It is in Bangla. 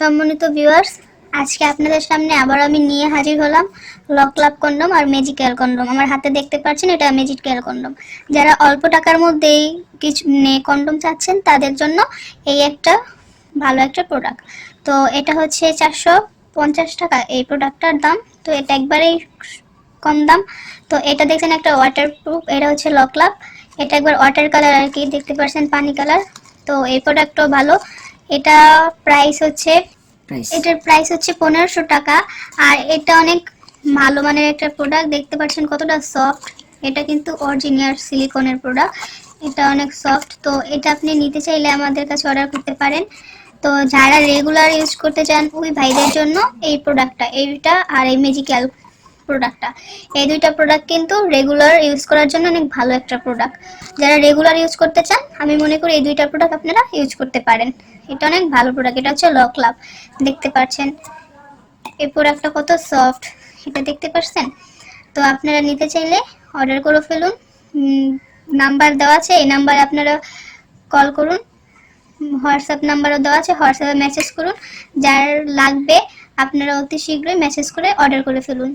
সম্মানিত ভিউয়ার্স আজকে আপনাদের সামনে আবার আমি নিয়ে হাজির হলাম লক কন্ডম আর ম্যাজিক্যাল কন্ডম আমার হাতে দেখতে পাচ্ছেন এটা ম্যাজিক্যাল কন্ডম যারা অল্প টাকার মধ্যেই কিছু কন্ডম চাচ্ছেন, তাদের জন্য এই একটা ভালো একটা প্রোডাক্ট তো এটা হচ্ছে চারশো পঞ্চাশ টাকা এই প্রোডাক্টটার দাম। তো এটা একবারেই কম দাম। তো এটা দেখছেন একটা ওয়াটার প্রুফ এটা হচ্ছে লক লাভ এটা একবার ওয়াটার কালার আর কি, দেখতে পাচ্ছেন পানি কালার তো এই প্রোডাক্টও ভালো। এটা প্রাইস হচ্ছে এটার প্রাইস হচ্ছে পনেরোশো টাকা। আর এটা অনেক ভালো মানের একটা প্রোডাক্ট দেখতে পাচ্ছেন কতটা সফট এটা কিন্তু অরিজিনাল সিলিকনের প্রোডাক্ট এটা অনেক সফট তো এটা আপনি নিতে চাইলে আমাদের কাছে অর্ডার করতে পারেন। তো যারা রেগুলার ইউজ করতে চান ওই ভাইদের জন্য এই প্রোডাক্টটা এইটা আর এই মেজিক্যাল প্রোডাক্টটা এই দুইটা প্রোডাক্ট কিন্তু রেগুলার ইউজ করার জন্য অনেক ভালো একটা প্রোডাক্ট যারা রেগুলার ইউজ করতে চান, আমি মনে করি এই দুইটা প্রোডাক্ট আপনারা ইউজ করতে পারেন। এটা অনেক ভালো প্রোডাক্ট এটা হচ্ছে লক লাভ দেখতে পাচ্ছেন এই প্রোডাক্টটা কত সফট এটা দেখতে পাচ্ছেন তো আপনারা নিতে চাইলে অর্ডার করে ফেলুন। নাম্বার দেওয়া আছে, এই নাম্বারে আপনারা কল করুন। হোয়াটসঅ্যাপ নাম্বারও দেওয়া আছে হোয়াটসঅ্যাপে মেসেজ করুন। যার লাগবে, আপনারা অতি শীঘ্রই মেসেজ করে অর্ডার করে ফেলুন।